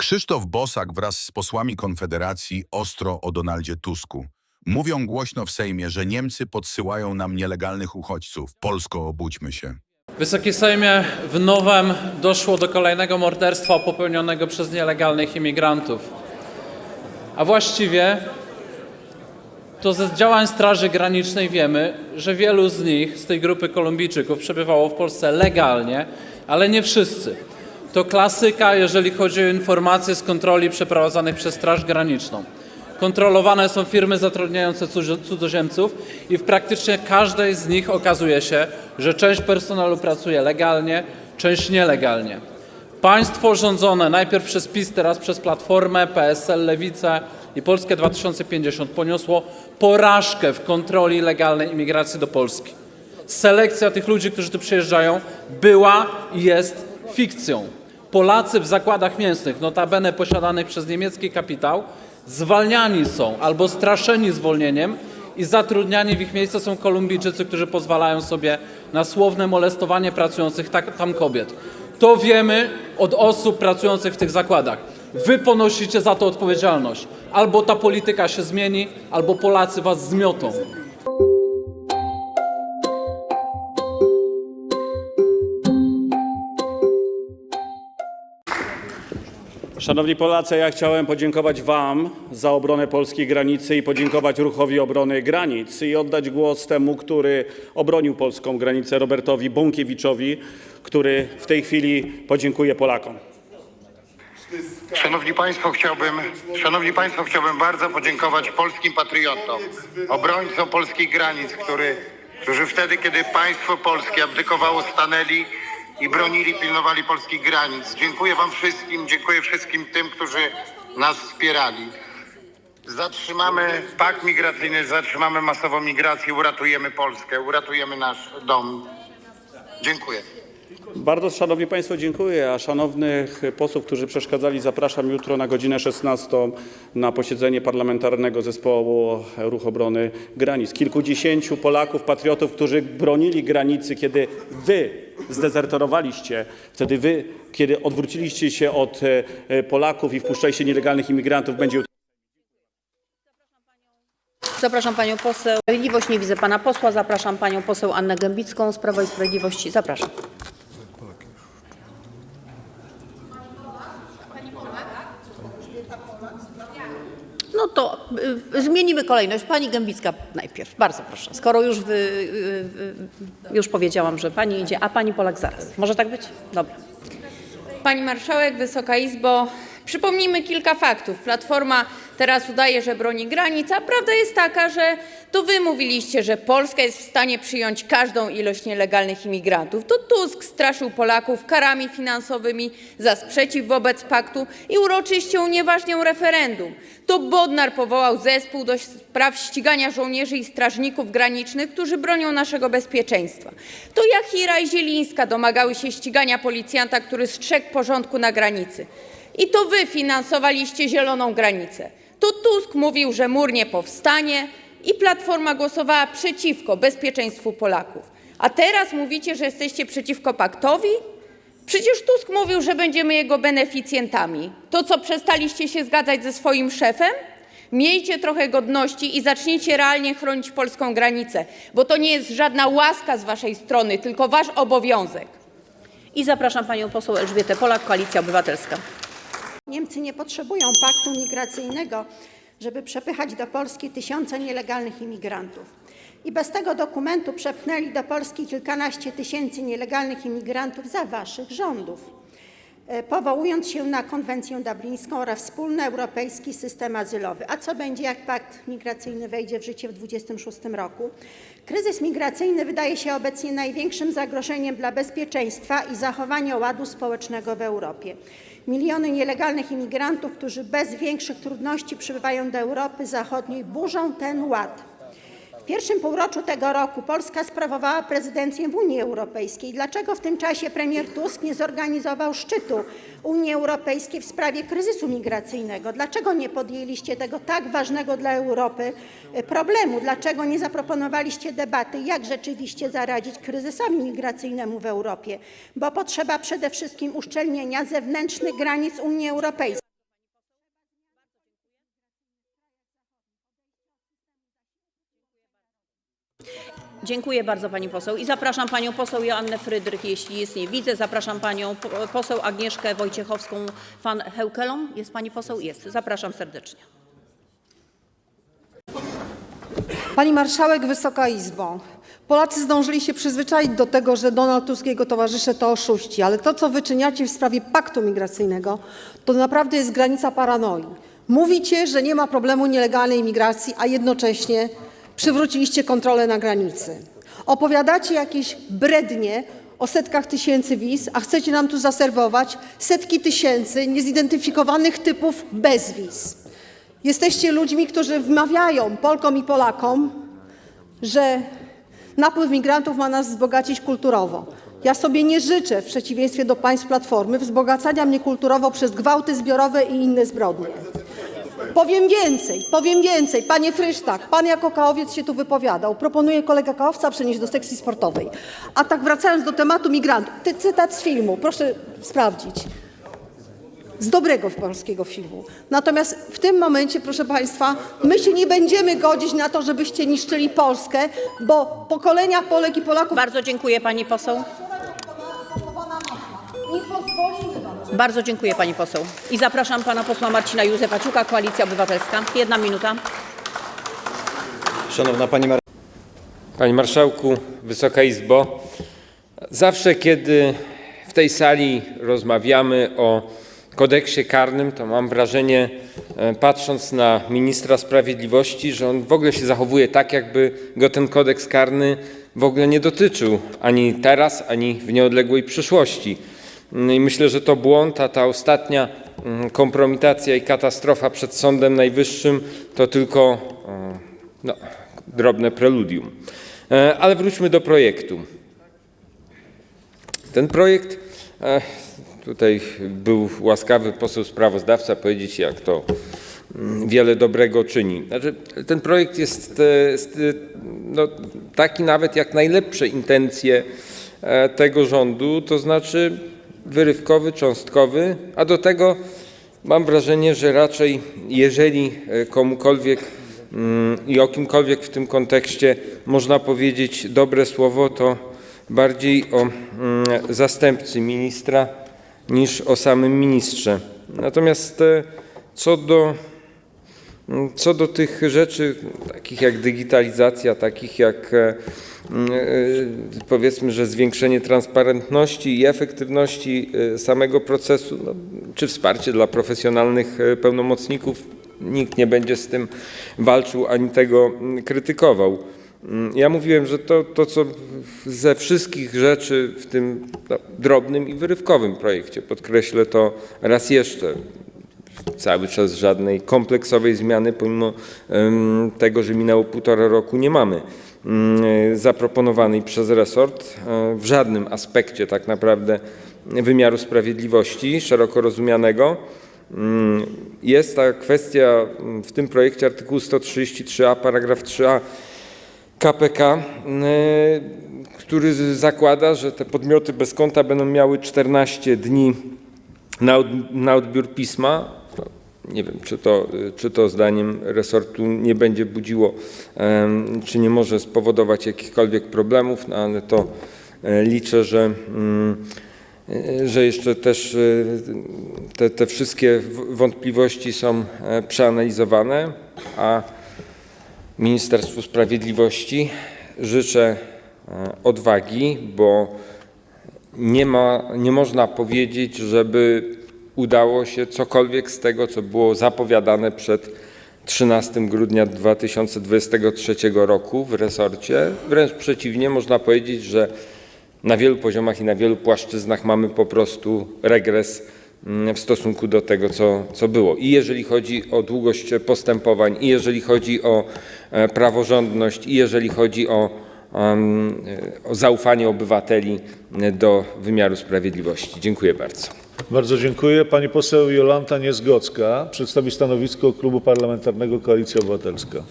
Krzysztof Bosak wraz z posłami Konfederacji ostro o Donaldzie Tusku. Mówią głośno w Sejmie, że Niemcy podsyłają nam nielegalnych uchodźców. Polsko, obudźmy się. Wysoki Sejmie, w Nowem doszło do kolejnego morderstwa popełnionego przez nielegalnych imigrantów. A właściwie to ze działań Straży Granicznej wiemy, że wielu z nich, z tej grupy Kolumbijczyków, przebywało w Polsce legalnie, ale nie wszyscy. To klasyka, jeżeli chodzi o informacje z kontroli przeprowadzanych przez Straż Graniczną. Kontrolowane są firmy zatrudniające cudzo- cudzoziemców i w praktycznie każdej z nich okazuje się, że część personelu pracuje legalnie, część nielegalnie. Państwo rządzone najpierw przez PiS, teraz przez Platformę, PSL, Lewicę i Polskę 2050 poniosło porażkę w kontroli legalnej imigracji do Polski. Selekcja tych ludzi, którzy tu przyjeżdżają, była i jest fikcją. Polacy w zakładach mięsnych, notabene posiadanych przez niemiecki kapitał, zwalniani są albo straszeni zwolnieniem i zatrudniani w ich miejsce są Kolumbijczycy, którzy pozwalają sobie na słowne molestowanie pracujących tak, tam kobiet. To wiemy od osób pracujących w tych zakładach. Wy ponosicie za to odpowiedzialność. Albo ta polityka się zmieni, albo Polacy was zmiotą. Szanowni Polacy, ja chciałem podziękować Wam za obronę polskiej granicy i podziękować Ruchowi Obrony Granic i oddać głos temu, który obronił polską granicę, Robertowi Bąkiewiczowi, który w tej chwili podziękuje Polakom. Szanowni Państwo, chciałbym, Szanowni Państwo, chciałbym bardzo podziękować polskim patriotom, obrońcom polskich granic, który, którzy wtedy, kiedy państwo polskie abdykowało, stanęli i bronili, pilnowali polskich granic. Dziękuję Wam wszystkim, dziękuję wszystkim tym, którzy nas wspierali. Zatrzymamy pakt migracyjny, zatrzymamy masową migrację, uratujemy Polskę, uratujemy nasz dom. Dziękuję. Bardzo Szanowni Państwo dziękuję, a szanownych posłów, którzy przeszkadzali, zapraszam jutro na godzinę 16 na posiedzenie parlamentarnego zespołu Ruch Obrony Granic. Kilkudziesięciu Polaków, patriotów, którzy bronili granicy, kiedy Wy zdezerterowaliście, wtedy Wy, kiedy odwróciliście się od e, Polaków i wpuszczaliście nielegalnych imigrantów, będzie. Zapraszam panią poseł Sprawiedliwość. Nie widzę pana posła. Zapraszam panią poseł Annę Gębicką z Prawa i Sprawiedliwości. Zapraszam. No to y, zmienimy kolejność. Pani Gębicka najpierw. Bardzo proszę. Skoro już, wy, y, y, już powiedziałam, że pani idzie, a pani Polak zaraz. Może tak być? Dobra. Pani Marszałek, Wysoka Izbo, przypomnijmy kilka faktów. Platforma teraz udaje, że broni granic, a prawda jest taka, że to wy mówiliście, że Polska jest w stanie przyjąć każdą ilość nielegalnych imigrantów. To Tusk straszył Polaków karami finansowymi za sprzeciw wobec paktu i uroczyście unieważniał referendum. To Bodnar powołał zespół do spraw ścigania żołnierzy i strażników granicznych, którzy bronią naszego bezpieczeństwa. To Jachira i Zielińska domagały się ścigania policjanta, który strzegł porządku na granicy. I to wy finansowaliście zieloną granicę. To Tusk mówił, że mur nie powstanie i Platforma głosowała przeciwko bezpieczeństwu Polaków. A teraz mówicie, że jesteście przeciwko paktowi? Przecież Tusk mówił, że będziemy jego beneficjentami. To co, przestaliście się zgadzać ze swoim szefem? Miejcie trochę godności i zacznijcie realnie chronić polską granicę, bo to nie jest żadna łaska z waszej strony, tylko wasz obowiązek. I zapraszam panią poseł Elżbietę Polak, Koalicja Obywatelska. Niemcy nie potrzebują paktu migracyjnego, żeby przepychać do Polski tysiące nielegalnych imigrantów. I bez tego dokumentu przepchnęli do Polski kilkanaście tysięcy nielegalnych imigrantów za waszych rządów, powołując się na konwencję dublińską oraz wspólny europejski system azylowy. A co będzie, jak pakt migracyjny wejdzie w życie w 2026 roku? Kryzys migracyjny wydaje się obecnie największym zagrożeniem dla bezpieczeństwa i zachowania ładu społecznego w Europie. Miliony nielegalnych imigrantów, którzy bez większych trudności przybywają do Europy Zachodniej, burzą ten ład. Pierwszym półroczu tego roku Polska sprawowała prezydencję w Unii Europejskiej. Dlaczego w tym czasie premier Tusk nie zorganizował szczytu Unii Europejskiej w sprawie kryzysu migracyjnego? Dlaczego nie podjęliście tego tak ważnego dla Europy e, problemu? Dlaczego nie zaproponowaliście debaty, jak rzeczywiście zaradzić kryzysowi migracyjnemu w Europie? Bo potrzeba przede wszystkim uszczelnienia zewnętrznych granic Unii Europejskiej. Dziękuję bardzo pani poseł i zapraszam panią poseł Joannę Frydrych, jeśli jest nie widzę. Zapraszam panią po- poseł Agnieszkę Wojciechowską van Heukelą. Jest pani poseł? Jest. Zapraszam serdecznie. Pani marszałek, Wysoka Izbo. Polacy zdążyli się przyzwyczaić do tego, że Donald Tusk i jego towarzysze to oszuści, ale to, co wyczyniacie w sprawie paktu migracyjnego, to naprawdę jest granica paranoi. Mówicie, że nie ma problemu nielegalnej imigracji, a jednocześnie przywróciliście kontrolę na granicy. Opowiadacie jakieś brednie o setkach tysięcy wiz, a chcecie nam tu zaserwować setki tysięcy niezidentyfikowanych typów bez wiz. Jesteście ludźmi, którzy wmawiają Polkom i Polakom, że napływ migrantów ma nas wzbogacić kulturowo. Ja sobie nie życzę, w przeciwieństwie do państw Platformy, wzbogacania mnie kulturowo przez gwałty zbiorowe i inne zbrodnie. Powiem więcej, powiem więcej. Panie Frysztak, pan jako kaowiec się tu wypowiadał. Proponuję kolega kaowca przenieść do sekcji sportowej. A tak wracając do tematu migrantów. Ty cytat z filmu, proszę sprawdzić z dobrego polskiego filmu. Natomiast w tym momencie, proszę Państwa, my się nie będziemy godzić na to, żebyście niszczyli Polskę, bo pokolenia Polek i Polaków Bardzo dziękuję pani poseł. Bardzo dziękuję pani poseł. I zapraszam pana posła Marcina Józefa Koalicja Obywatelska. Jedna minuta. Szanowna Pani Mar- Panie Marszałku, Wysoka Izbo, zawsze kiedy w tej sali rozmawiamy o kodeksie karnym, to mam wrażenie, e, patrząc na ministra sprawiedliwości, że on w ogóle się zachowuje tak, jakby go ten kodeks karny w ogóle nie dotyczył ani teraz, ani w nieodległej przyszłości. Mm, I myślę, że to błąd, a ta ostatnia mm, kompromitacja i katastrofa przed Sądem Najwyższym to tylko e, no, drobne preludium. E, Ale wróćmy do projektu. Ten projekt, e, tutaj był łaskawy poseł sprawozdawca powiedzieć, jak to mm, wiele dobrego czyni. Znaczy, ten projekt jest, no, taki nawet jak najlepsze intencje tego rządu, to znaczy wyrywkowy, cząstkowy, a do tego mam wrażenie, że raczej jeżeli e, komukolwiek mm, i o kimkolwiek w tym kontekście można powiedzieć dobre słowo, to bardziej o mm, zastępcy ministra niż o samym ministrze. Natomiast e, co do, co do tych rzeczy, takich jak digitalizacja, takich jak e, e, powiedzmy, że zwiększenie transparentności i efektywności e, samego procesu, no, czy wsparcie dla profesjonalnych pełnomocników, nikt nie będzie z tym walczył ani tego krytykował. Mm, Ja mówiłem, że to, to co ze wszystkich rzeczy w tym no, drobnym i wyrywkowym projekcie, podkreślę to raz jeszcze, cały czas żadnej kompleksowej zmiany, pomimo tego, że minęło półtora roku, nie mamy mm, zaproponowanej przez resort e, w żadnym aspekcie tak naprawdę wymiaru sprawiedliwości szeroko rozumianego. Mm, Jest ta kwestia mm, w tym projekcie artykułu 133a, paragraf 3a KPK, y, który zakłada, że te podmioty bez konta będą miały 14 dni na, na odbiór pisma. Nie wiem, czy to, czy to zdaniem resortu nie będzie budziło, czy nie może spowodować jakichkolwiek problemów, no ale to e, liczę, że, mm, e, że jeszcze też e, te, te wszystkie wątpliwości są przeanalizowane, a Ministerstwu Sprawiedliwości życzę odwagi, bo nie, ma, nie można powiedzieć, żeby udało się cokolwiek z tego, co było zapowiadane przed 13 grudnia 2023 roku w resorcie. Wręcz przeciwnie, można powiedzieć, że na wielu poziomach i na wielu płaszczyznach mamy po prostu regres mm, w stosunku do tego, co, co było. I jeżeli chodzi o długość postępowań, i jeżeli chodzi o e, praworządność, i jeżeli chodzi o, e, o zaufanie obywateli e, do wymiaru sprawiedliwości. Dziękuję bardzo. Bardzo dziękuję. Pani poseł Jolanta Niezgocka przedstawi stanowisko Klubu Parlamentarnego Koalicja Obywatelska.